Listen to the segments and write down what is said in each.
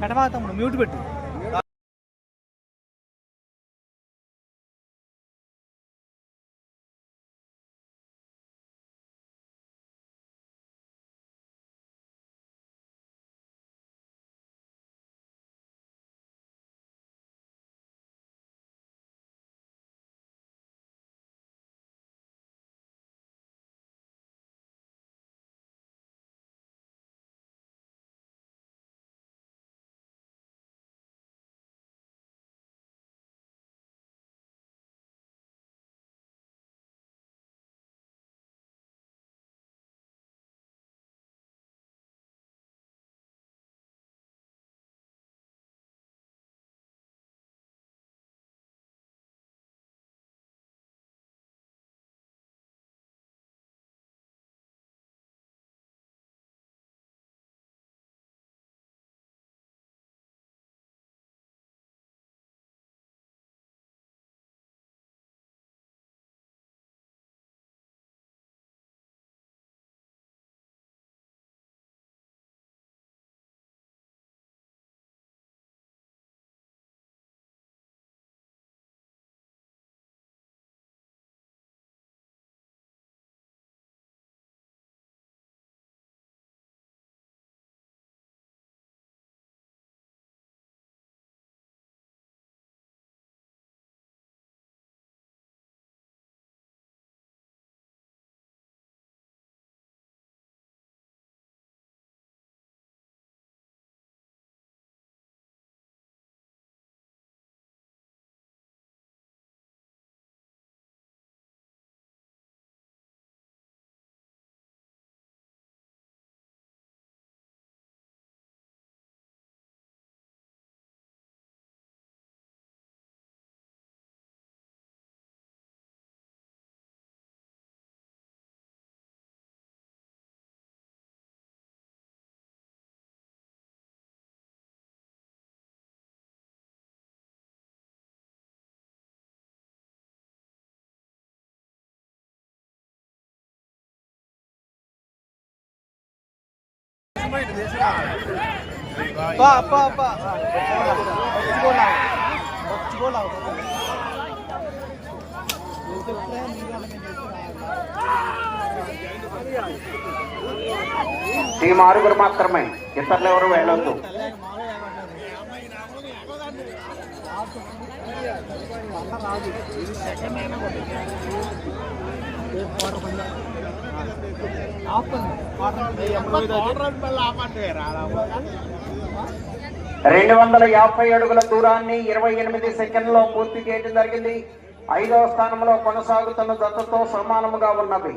పెట్టవా తమ్ముడు? మ్యూట్ పెట్టు. అబ్బా అబ్బా అబ్బా ఒప్పుకోలావు ఒప్పుకోలావు టీం ఆరుగురు మాత్రమే ఇతరులు ఎవరు వెళ్ళొద్దు రెండు వందల యాభై అడుగుల దూరాన్ని ఇరవై ఎనిమిది సెకండ్లో పూర్తి చేయడం జరిగింది. ఐదవ స్థానంలో కొనసాగుతున్న జతతో సమానముగా ఉన్నది.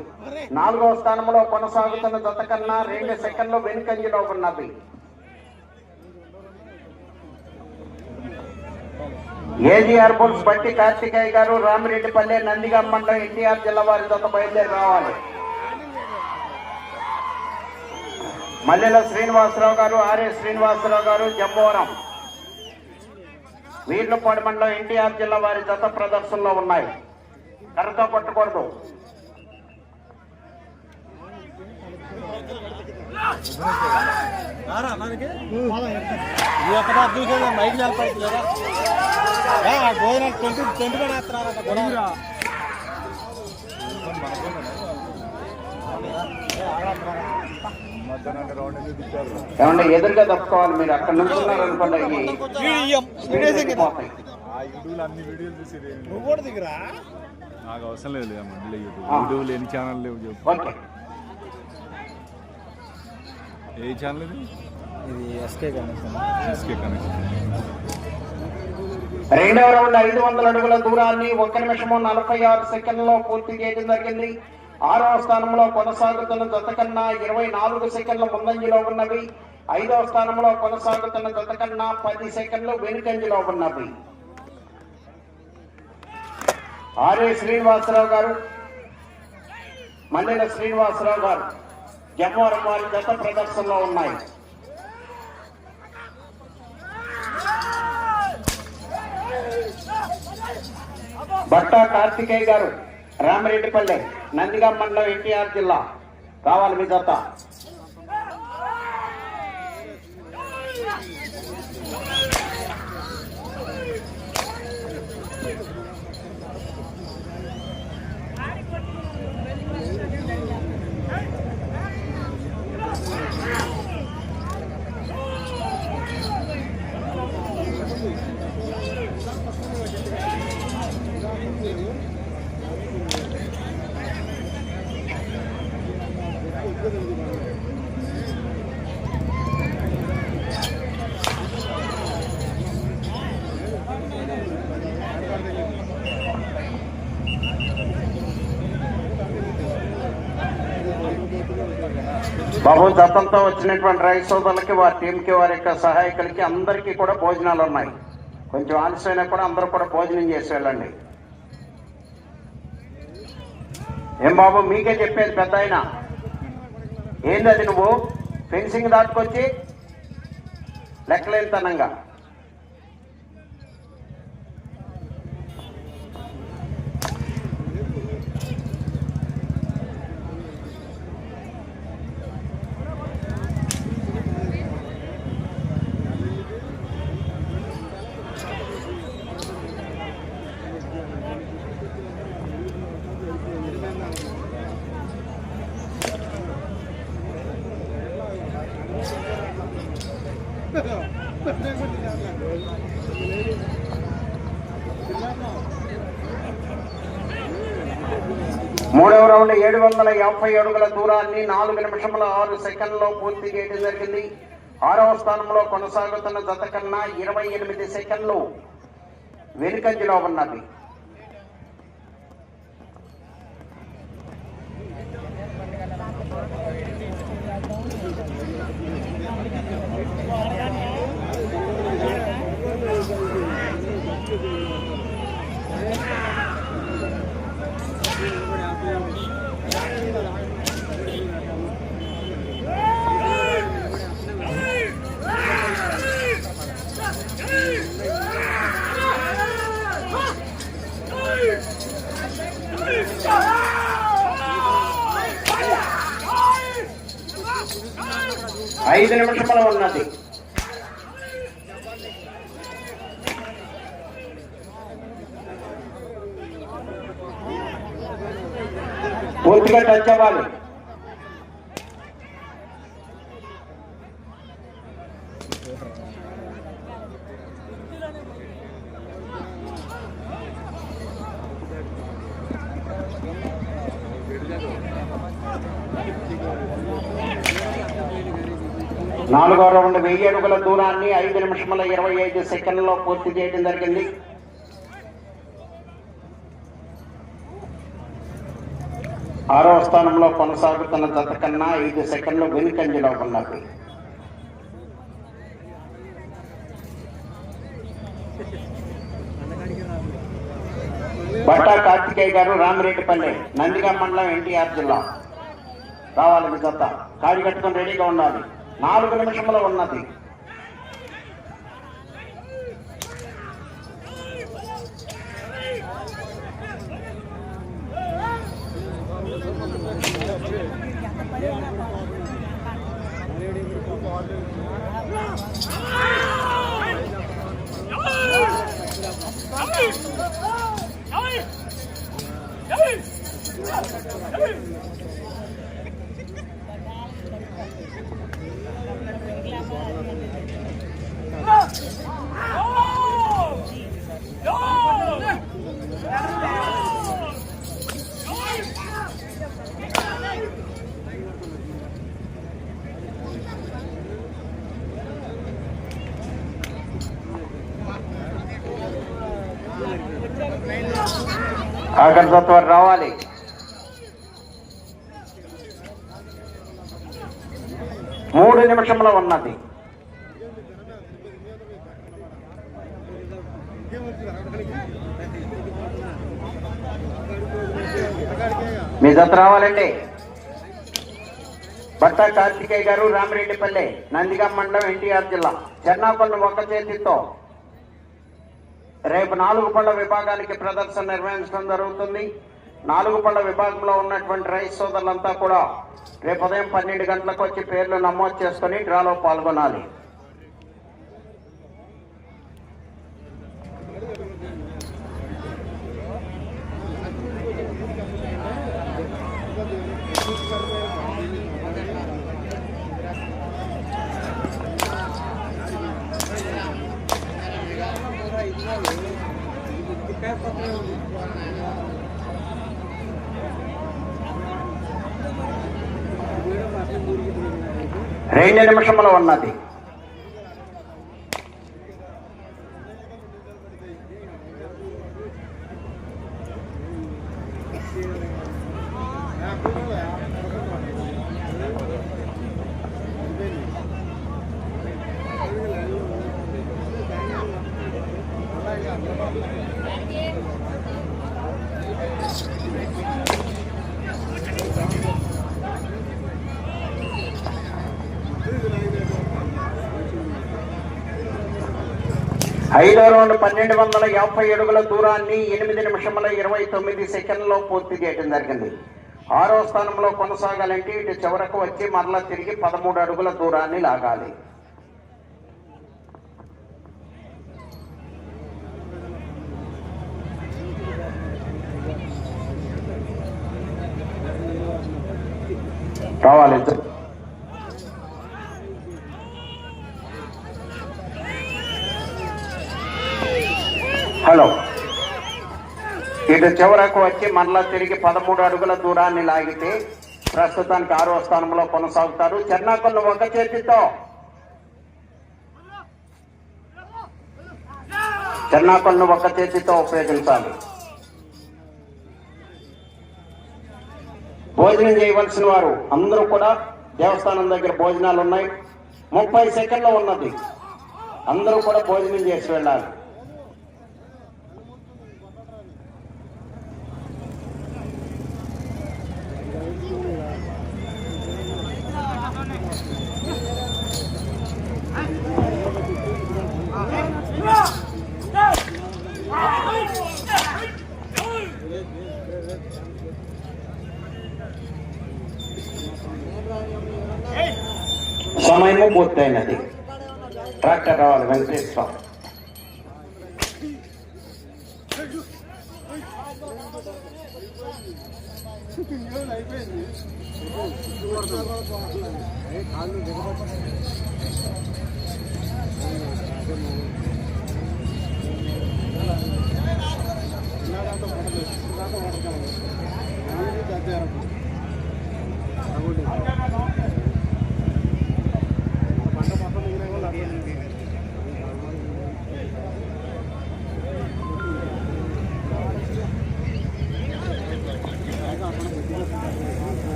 నాలుగవ స్థానంలో కొనసాగుతున్న జత కన్నా రెండు సెకండ్లు వెనుకంజలో ఉన్నవి ఏజీఆర్ బుల్స్ బట్టి కార్తికేయ గారు రామిరెడ్డిపల్లె నందిగమ్మంలో ఎన్టీఆర్ జిల్లా వారి జత బయలుదేరి రావాలి. మల్లెల శ్రీనివాసరావు గారు ఆర్ఎస్ శ్రీనివాసరావు గారు జంబోరం. వీర్లపాడు మండలం ఎన్టీఆర్ జిల్లా వారి జత ప్రదర్శనలో ఉన్నాయి. కర్రతో పట్టకూడదు భోజనాలు ట్వంటీ ఏమన్నా ఎదురుగా తప్పుకోవాలి మీరు. అక్కడ నుంచి ఉన్నారనుకోండి పోతాయి. ఆ యూట్యూబ్లో అన్ని వీడియోలు చూసేది నువ్వు కూడా దిగురా? నాకు అవసరం లేదు. యూట్యూబ్ లేని ఛానల్ లేవు చెప్పు. ఏ ఛానల్ ఇది? ఇది ఎస్కే కనెక్షన్ ఎస్కే కనెక్షన్ రెండవ రౌండ్ ఐదు వందల అడుగుల దూరాన్ని ఒక నిమిషము నలభై ఆరు సెకండ్లో పూర్తి చేయడం జరిగింది. ఆరవ స్థానంలో కొనసాగుతున్న జత కన్నా ఇరవై నాలుగు సెకండ్ల ముందంజలో ఉన్నవి. ఐదవ స్థానంలో కొనసాగుతున్న జత కన్నా పది సెకండ్లు వెనుకంజలో ఉన్నవి. ఆర్ఏ శ్రీనివాసరావు గారు మల్లెల శ్రీనివాసరావు గారు జమ్మవరం వారి జత ప్రదర్శనలో ఉన్నాయి. భట్టా కార్తికేయ గారు రామరెడ్డిపల్లి నందిగా మండలం ఎన్టీఆర్ జిల్లా కావాలి మీ జత బాబు దత్తంతో వచ్చినటువంటి రైతు సోదరులకి వారి టీంకి వారి యొక్క సహాయకులకి అందరికీ కూడా భోజనాలు ఉన్నాయి. కొంచెం ఆలస్యమైనా కూడా అందరూ కూడా భోజనం చేసి వెళ్ళండి. ఏం బాబు మీకే చెప్పేది పెద్ద ఏంది అది నువ్వు? ఫెన్సింగ్ దాటుకొచ్చి లెక్కలేనితనంగా. మూడవ ఏడు వందల యాభై అడుగుల దూరాన్ని నాలుగు నిమిషముల ఆరు సెకండ్లో పూర్తి చేయడం జరిగింది. ఆరవ స్థానంలో కొనసాగుతున్న జత కన్నా ఇరవై ఎనిమిది సెకండ్లు వెనుకంజలో ఉన్నది. పూర్తిగా టచ్ అవ్వాలి. నాలుగో రౌండ్ వెయ్యి అడుగుల దూరాన్ని ఐదు నిమిషముల ఇరవై ఐదు సెకండ్లలో పూర్తి చేయడం జరిగింది. ఆరో స్థానంలో కొనసాగుతున్న జత కన్నా ఐదు సెకండ్లు వెనుకంజలో ఉన్నది. బట్టా కార్తికేయ గారు రామిరెడ్డిపల్లి నందిగా మండలం ఎన్టీఆర్ జిల్లా. రావాలి మీ జత. కాడి కట్టుకొని రెడీగా ఉండాలి. నాలుగు నిమిషంలో ఉన్నది. Hey! Hey! Hey! Hey! ఆఖరి జత రావాలి. మూడు నిమిషంలో ఉన్నది. మీ జత రావాలండి. భర్త కార్తికేయ గారు రామిరెడ్డిపల్లి నందిగా మండలం ఎన్టీఆర్ జిల్లా చెన్నాపల్లి ఒక్క చేతితో. రేపు నాలుగు పళ్ళ విభాగానికి ప్రదర్శన నిర్వహించడం జరుగుతుంది. నాలుగు పళ్ళ విభాగంలో ఉన్నటువంటి రైతు సోదరులంతా కూడా రేపు ఉదయం పన్నెండు గంటలకు వచ్చి పేర్లు నమోదు చేసుకుని డ్రాలో పాల్గొనాలి రెండు నిమిషములు ఉన్నది. ఐదో రౌండ్ పన్నెండు వందల యాభై అడుగుల దూరాన్ని ఎనిమిది నిమిషముల ఇరవై తొమ్మిది సెకండ్లో పూర్తి చేయడం జరిగింది. ఆరో స్థానంలో కొనసాగాలంటే ఇటు చివరకు వచ్చి మరలా తిరిగి పదమూడు అడుగుల దూరాన్ని లాగాలి. రావాలి ఇటు చివరకు వచ్చి మరలా తిరిగి పదమూడు అడుగుల దూరాన్ని లాగితే ప్రస్తుతానికి ఆరో స్థానంలో కొనసాగుతారు. చెన్నాకొల్లు ఒక చేతితో. చెన్నాకొల్లు ఒక చేతితో ఉపయోగించాలి. భోజనం చేయవలసిన వారు అందరూ కూడా దేవస్థానం దగ్గర భోజనాలు ఉన్నాయి. ముప్పై సెకండ్లు ఉన్నది. అందరూ కూడా భోజనం చేసి వెళ్ళాలి. సమయము పూర్తయినది. ట్రాక్టర్ రావాలి వెంకటేశ్వర అయిపోయింది కాళ్ళు దిగబట్టాలంటే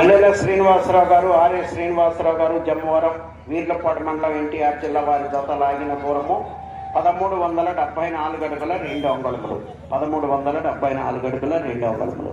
మల్లెల శ్రీనివాసరావు గారు ఆర్ఏ శ్రీనివాసరావు గారు జమ్మవరం వీర్లపాటి మండలం ఎన్టీఆర్ జిల్లా వారి జత లాగిన దూరము పదమూడు వందల డెబ్బై నాలుగు అడుగుల రెండు అంగళములు. పదమూడు వందల డెబ్బై నాలుగు అడుగుల రెండు అంగళములు.